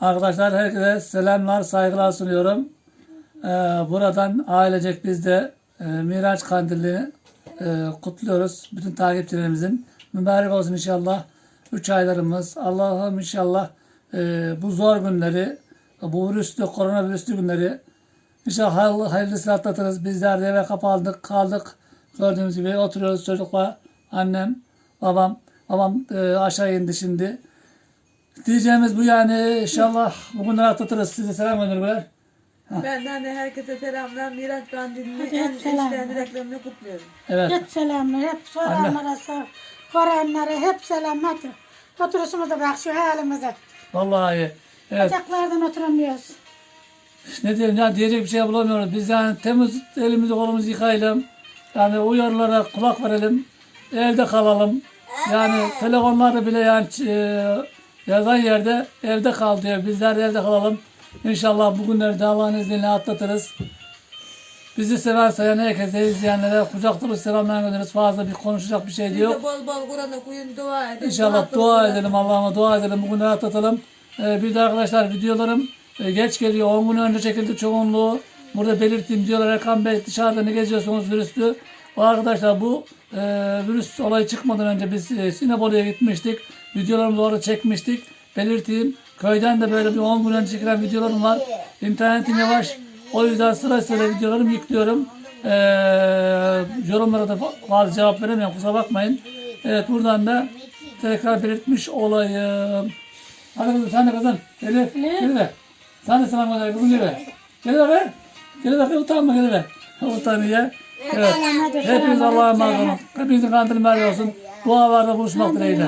Arkadaşlar herkese selamlar, saygılar sunuyorum. Ee, buradan ailecek biz de e, Miraç Kandili'ni e, kutluyoruz. Bütün takipçilerimizin. Mübarek olsun inşallah. Üç aylarımız. Allah'ım inşallah e, bu zor günleri, bu virüslü, koronavirüslü günleri inşallah hayırlı, hayırlısıyla atlatırız. Bizler de eve kapandık, kaldık. Gördüğünüz gibi oturuyoruz çocukla. Annem, babam. Babam e, aşağı indi şimdi. Diyeceğimiz bu yani inşallah bugünleri atlatırız. Size selam göndermeler. Benden de herkese selamlar. Miraç Kandili'nin Hadi en hep selam. içten dileklerini kutluyorum. Evet. Hep selamlar, hep soranlara sor. Soranlara hep selam. Hadi. Oturuşumuza bak şu halimize. Vallahi evet. Bacaklardan oturamıyoruz. Ne diyeyim ya diyecek bir şey bulamıyoruz. Biz yani temiz elimizi kolumuzu yıkayalım. Yani uyarılara kulak verelim. Evde kalalım. Yani telefonları bile yani e, yazan yerde evde kal diyor. Bizler de evde kalalım. İnşallah bugünleri de Allah'ın izniyle atlatırız. Bizi severse yani herkese izleyenlere kucak dolu selamlar göndeririz. Fazla bir konuşacak bir şey de bol bol Kur'an okuyun, dua edin. İnşallah dua edelim Allah'ıma dua edelim bugünleri atlatalım. Ee, bir de arkadaşlar videolarım e, geç geliyor. 10 gün önce çekildi çoğunluğu. Burada belirttiğim diyorlar Erkan Bey dışarıda ne geziyorsunuz virüslü. Arkadaşlar bu e, virüs olayı çıkmadan önce biz e, Sinebolu'ya gitmiştik. Videolarımızı orada çekmiştik. Belirteyim köyden de böyle bir 10 gün önce çekilen videolarım var. İnternetim yavaş. O yüzden sırasıyla videolarımı yüklüyorum. Ee, yorumlara da bazı cevap veremiyorum kusura bakmayın. Evet buradan da tekrar belirtmiş olayım. Hadi kızım sen de kızım. Elif. Gel de. Sen de selam gönder kızım gel de. Gel de be. Gel de be utanma gel de be. Utanıyor. Evet. Hepiniz Allah'a emanet olun. Hepinizin kandili olsun. Dualarda buluşmak dileğiyle.